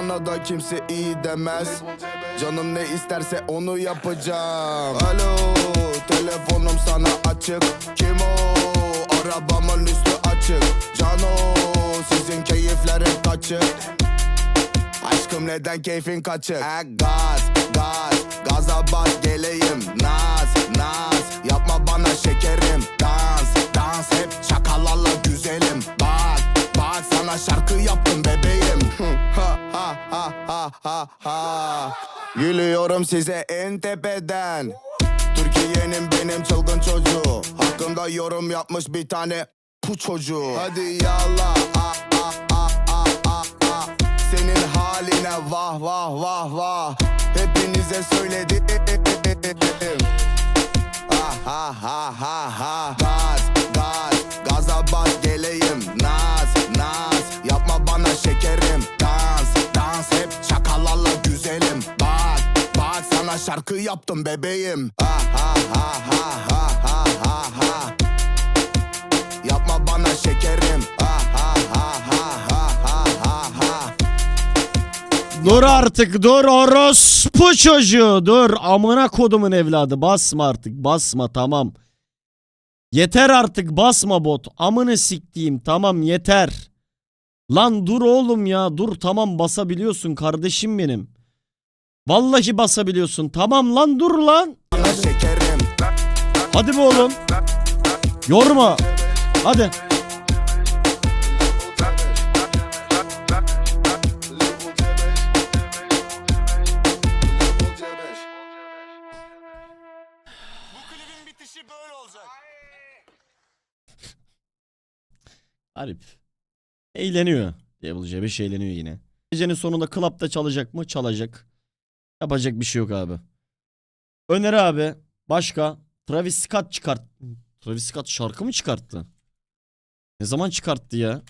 bana da kimse iyi demez. Canım ne isterse onu yapacağım. Alo telefonum sana açık. Kim o? Arabamın üstü açık. Cano sizin keyifler hep kaçık. Aşkım neden keyfin kaçık? E, gaz, gaz, gaza bas geleyim Ha size en tepeden. Türkiye'nin benim çılgın çocuğu. Hakkımda yorum yapmış bir tane bu çocuğu. Hadi yallah ah, ah, ah, ah, ah, ah. Senin haline vah vah vah vah. Hepinize söyledim. Ah ha ha ha ha şarkı yaptım bebeğim Ah ha ha ha ha ha ha ha Yapma bana şekerim Ah ha ha ha ha ha ha ha Dur artık dur orospu çocuğu dur amına kodumun evladı basma artık basma tamam. Yeter artık basma bot amını siktiğim tamam yeter. Lan dur oğlum ya dur tamam basabiliyorsun kardeşim benim. Vallahi basabiliyorsun tamam lan dur lan. Hadi be oğlum. Yorma. Hadi. Arif. Eğleniyor. Devil C5 eğleniyor yine. Gecenin sonunda klapta çalacak mı? Çalacak. Yapacak bir şey yok abi. Öneri abi. Başka. Travis Scott çıkart. Travis Scott şarkı mı çıkarttı? Ne zaman çıkarttı ya?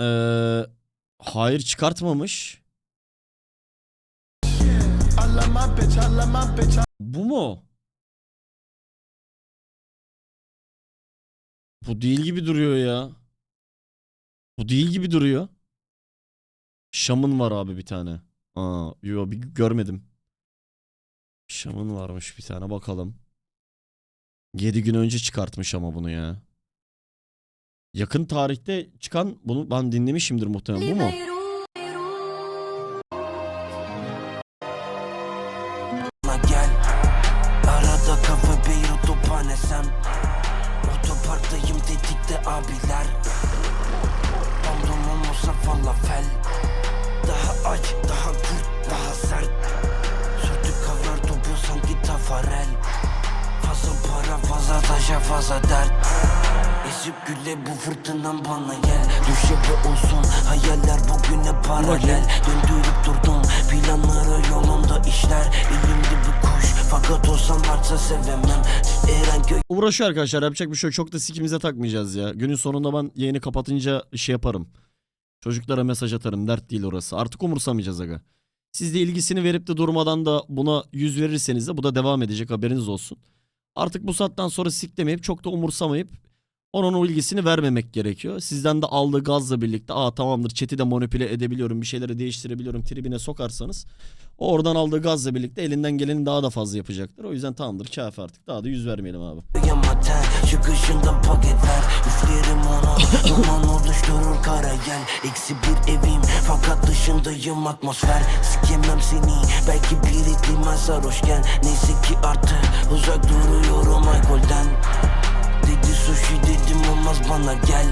Ee, hayır çıkartmamış. Bu mu? Bu değil gibi duruyor ya. Bu değil gibi duruyor. Şam'ın var abi bir tane. Aa, yo bir görmedim. Şam'ın varmış bir tane bakalım. 7 gün önce çıkartmış ama bunu ya. Yakın tarihte çıkan bunu ben dinlemişimdir muhtemelen bu mu? Otoparktayım tetikte abiler Olmasa falafel Daha aç, daha kurt, daha sert. Sürtük kavrar topu sanki tafarel. Fazla para, fazla taşa, fazla dert. Esip güle bu fırtınam bana gel. Düşe olsun hayaller bugüne paralel. Döndürüp durdum planları yolunda işler. Elimde bir kuş fakat olsam varsa sevemem. Eren Uğraşıyor arkadaşlar yapacak bir şey yok. Çok da sikimize takmayacağız ya. Günün sonunda ben yayını kapatınca şey yaparım. Çocuklara mesaj atarım. Dert değil orası. Artık umursamayacağız aga. Siz de ilgisini verip de durmadan da buna yüz verirseniz de bu da devam edecek haberiniz olsun. Artık bu saatten sonra siklemeyip çok da umursamayıp onun o ilgisini vermemek gerekiyor. Sizden de aldığı gazla birlikte aa tamamdır chat'i de manipüle edebiliyorum bir şeyleri değiştirebiliyorum tribine sokarsanız o oradan aldığı gazla birlikte elinden geleni daha da fazla yapacaktır. O yüzden tamamdır kafi artık daha da yüz vermeyelim abi. Kara gel Eksi bir evim. Fakat dışındayım atmosfer Sikemem seni. Belki bir iklimen sarhoşken Neyse ki artık uzak duruyorum alkolden. Dedi sushi dedim olmaz bana gel.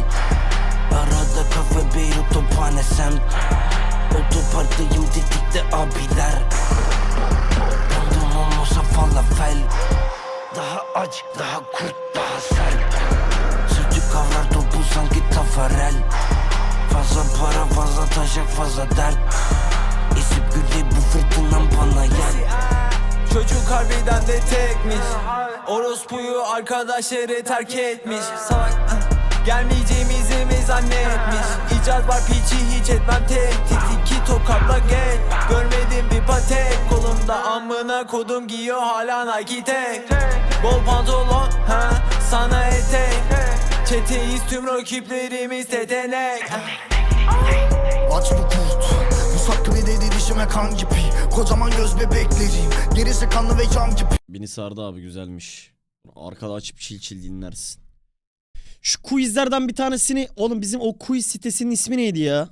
Arada kafe Beyrut tophane semt Otoparktayım tetikte abiler. Bandom olmasa falafel daha aç, daha kurt, daha sert fazla taşak, fazla dert. Esip güle bu fırtınam bana gel Çocuk harbiden de tekmiş. Orospuyu arkadaşları terk etmiş. Salak Gelmeyeceğimizi mi zannetmiş? İcat var piçi hiç etmem tehdit İki tokatla gel. Görmedim bir patek. Kolumda amına kodum giyiyor hala Nike tek Bol pantolon ha sana etek. Çeteyiz tüm rakiplerimiz tetenek Aç bu kurt Bu saklı bir dedi dişime kan gibi Kocaman göz bebeklerim Gerisi kanlı ve can gibi Beni sardı abi güzelmiş. Arkada açıp çil çil dinlersin. Şu quizlerden bir tanesini oğlum bizim o quiz sitesinin ismi neydi ya?